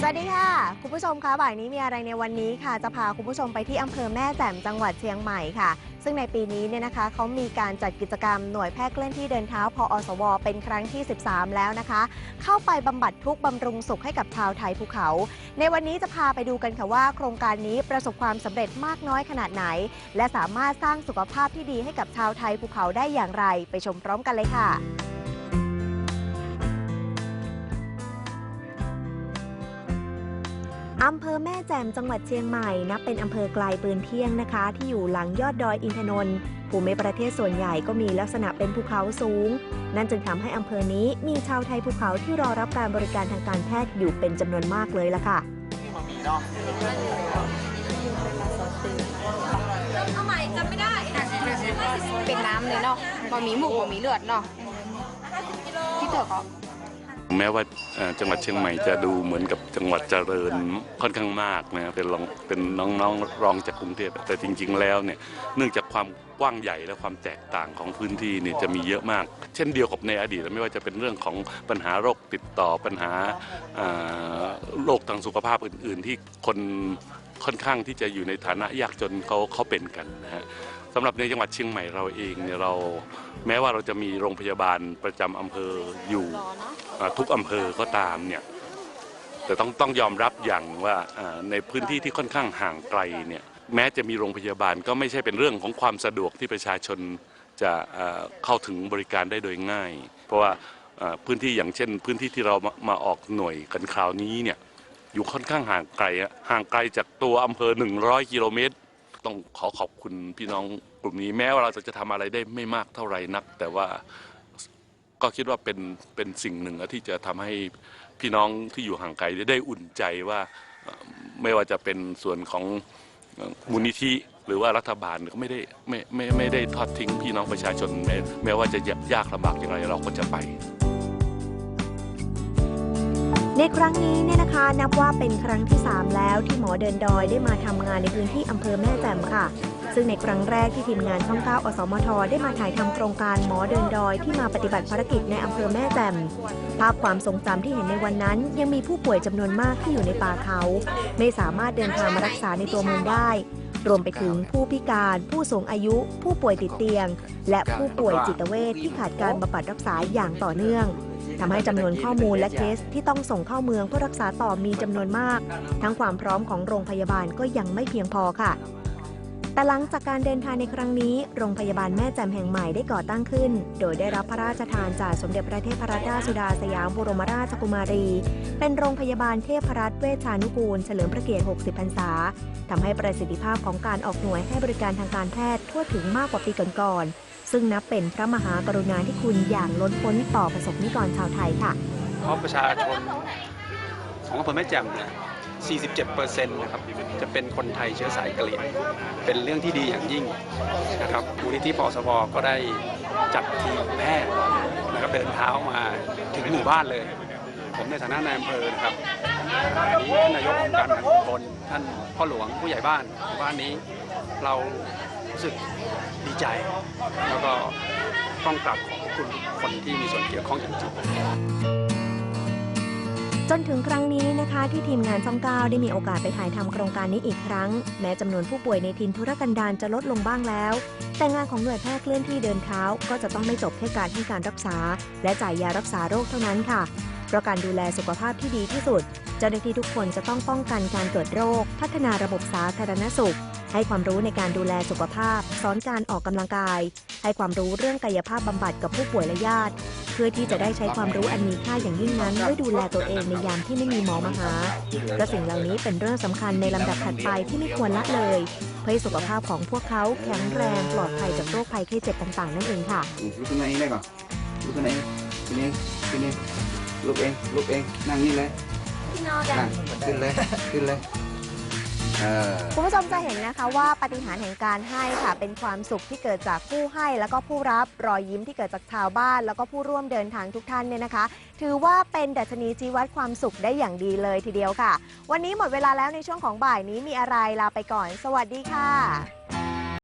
สวัสดีค่ะ คุณผู้ชมคะบ่ายนี้มีอะไรในวันนี้ค่ะ จะพาคุณผู้ชมไปที่อำเภอแม่แจ่มจังหวัดเชียงใหม่ค่ะ ซึ่งในปีนี้เนี่ยนะคะเขามีการจัดกิจกรรมหน่วยแพทย์เคลื่อนที่เดินเท้าพออสว เป็นครั้งที่ 13 แล้วนะคะ เข้าไปบำบัดทุกข์บำรุงสุขให้กับชาวไทยภูเขา ในวันนี้จะพาไปดูกันค่ะว่า โครงการนี้ประสบความสำเร็จมากน้อยขนาดไหน และสามารถสร้างสุขภาพที่ดีให้กับชาวไทยภูเขาได้อย่างไร ไปชมพร้อมกันเลยค่ะ อำเภอแม่แจ่มจังหวัดเชียงใหม่นับเป็นอำเภอไกลปืนเที่ยงนะคะ ที่อยู่หลังยอดดอยอินทนนท์ภูมิประเทศส่วนใหญ่ก็มีลักษณะเป็นภูเขาสูง นั่นจึงทำให้อำเภอนี้มีชาวไทยภูเขาที่รอรับการบริการทางการแพทย์อยู่เป็นจำนวนมากเลยล่ะค่ะเอาใหม่จำไม่ได้เป็นน้ำเลยเนาะบะหมี่หมูบะหมี่เลือดเนาะที่เถอะก็ แม้ว่าจังหวัดเชียงใหม่จะดูเหมือนกับจังหวัดเจริญค่อนข้างมากนะเป็นรองเป็นน้องๆรองจากกรุงเทพแต่จริง ๆ แล้วเนี่ยเนื่องจากความกว้างใหญ่และความแตกต่างของพื้นที่เนี่ยจะมีเยอะมาก เช่นเดียวกับในอดีตไม่ว่าจะเป็นเรื่องของปัญหาโรคติดต่อปัญหาโรคทางสุขภาพอื่น ๆ ที่คนค่อนข้างที่จะอยู่ในฐานะยากจนเขาเขาเป็นกันนะฮะ สำหรับในจังหวัดเชียงใหม่เราเองเนี่ยเราแม้ว่าเราจะมีโรงพยาบาลประจำอำเภออยู่อ่าทุกอำเภอก็ตามเนี่ยแต่ต้องต้องยอมรับอย่างว่าอ่าในพื้นที่ที่ค่อนข้างห่างไกลเนี่ยแม้จะมีโรงพยาบาลก็ไม่ใช่เป็นเรื่องของความสะดวกที่ประชาชนจะอ่าเข้าถึงบริการได้โดยง่าย เพราะว่าอ่าพื้นที่อย่างเช่น พื้นที่ที่เรามามาออกหน่วยกันคราวนี้เนี่ยอยู่ค่อนข้างห่างไกลอะห่างไกลจากตัวอำเภอ 100 กิโลเมตร ต้องขอขอบคุณพี่น้องกลุ่มนี้แม้ว่าเราจะทำอะไรได้ไม่มากเท่าไหร่นัก แต่ว่าก็คิดว่าเป็นเป็นสิ่งหนึ่งที่จะทำให้พี่น้องที่อยู่ห่างไกลได้อุ่นใจว่าไม่ว่าจะเป็นส่วนของมูลนิธิหรือว่ารัฐบาลก็ไม่ได้ไม่ไม่ไม่ได้ทอดทิ้งพี่น้องประชาชนแม้แม้ว่าจะยากลำบากอย่างไรเราก็จะไป ในครั้งนี้เนี่ยนะคะนับว่าเป็นครั้งที่ 3 แล้วที่หมอเดินดอยได้มาทำงานในพื้นที่อำเภอแม่แจ่มค่ะ ซึ่งในครั้งแรกที่ทีมงานช่อง9อสมท ได้มาถ่ายทำโครงการหมอเดินดอยที่มาปฏิบัติภารกิจในอำเภอแม่แจ่มภาพความทรงจำที่เห็นในวันนั้น ยังมีผู้ป่วยจำนวนมากที่อยู่ในป่าเขา ไม่สามารถเดินทางมารักษาในตัวเมืองได้รวมไปถึงผู้พิการ ผู้สูงอายุ ผู้ป่วยติดเตียง และผู้ป่วยจิตเวชที่ขาดการบำบัดรักษาอย่างต่อเนื่อง ทำให้จำนวนข้อมูลและเคสที่ต้องส่งเข้าเมืองเพื่อรักษาต่อมีจำนวนมาก ทั้งความพร้อมของโรงพยาบาลก็ยังไม่เพียงพอค่ะ แต่หลังจากการเดินทางในครั้งนี้ โรงพยาบาลแม่แจ่มแห่งใหม่ได้ก่อตั้งขึ้น โดยได้รับพระราชทานจากสมเด็จพระเทพรัตนราชสุดาสยามบรมราชกุมารี เป็นโรงพยาบาลเทพรัตน์เวชานุกูล เฉลิมพระเกียรติ 60 พรรษาทำให้ประสิทธิภาพของการออกหน่วยให้บริการทางการแพทย์ทั่วถึงมากกว่าปีก่อนๆ ซึ่งนับเป็นพระมหากรุณาธิคุณอย่างล้นพ้นต่อประสบนิกรชาวไทยค่ะ เพราะประชาชนของอำเภอแม่แจ่มเนี่ย 47%นะครับจะเป็นคนไทยเชื้อสายกะเหรี่ยง เป็นเรื่องที่ดีอย่างยิ่งนะครับมูลนิธิปอสวก็ได้จัดทีมแพทย์นะครับเดินเท้ามาถึงหมู่บ้านเลย ผมในฐานะนายอำเภอนะครับอันนี้ท่านนายกองค์การบริหารส่วนตำบลท่านพ่อหลวงผู้ใหญ่บ้านหมู่บ้านนี้เรา รู้สึกดีใจ แล้วก็ต้องกราบขอบคุณคนที่มีส่วนเกี่ยวข้องจริงจนถึงครั้งนี้นะคะที่ทีมงานช่อง9ได้มีโอกาสไปถ่ายทำโครงการนี้อีกครั้ง แม้จำนวนผู้ป่วยในทินทุรกันดารจะลดลงบ้างแล้ว แต่งานของหน่วยแพทย์เคลื่อนที่เดินเท้า ก็จะต้องไม่จบแค่การให้การรักษา และจ่ายยารักษาโรคเท่านั้นค่ะ เพราะการดูแลสุขภาพที่ดีที่สุด เจ้าหน้าที่ทุกคนจะต้องป้องกันการเกิดโรค พัฒนาระบบสาธารณสุข ให้ความรู้ในการดูแลสุขภาพ สอนการออกกำลังกาย ให้ความรู้เรื่องกายภาพบำบัดกับผู้ป่วยและญาติ เพื่อที่จะได้ใช้ความรู้อันมีค่าอย่างยิ่งนั้นไว้ดูแลตัวเองในยามที่ไม่มีหมอมาหาเพราะสิ่งเหล่านี้เป็นเรื่องสำคัญในลำดับถัดไปที่ไม่ควรละเลย เพื่อให้สุขภาพของพวกเขาแข็งแรงปลอดภัยจากโรคภัยไข้เจ็บต่างๆนั่นเองค่ะลุกขึ้นมาเองได้ก่อนลุกขึ้นมาเองขึ้นเองขึ้นเองลุกเองลุกเองนั่งนี่เลยนั่งขึ้นเลยขึ้นเลยเออ คุณผู้ชมจะเห็นนะคะว่าปฏิหารแห่งการให้ค่ะ เป็นความสุขที่เกิดจากผู้ให้แล้วก็ผู้รับรอยยิ้มที่เกิดจากชาวบ้าน แล้วก็ผู้ร่วมเดินทางทุกท่านเนี่ยนะคะ ถือว่าเป็นดัชนีชี้วัดความสุขได้อย่างดีเลยทีเดียวค่ะ วันนี้หมดเวลาแล้วในช่วงของบ่ายนี้มีอะไรลาไปก่อน สวัสดีค่ะ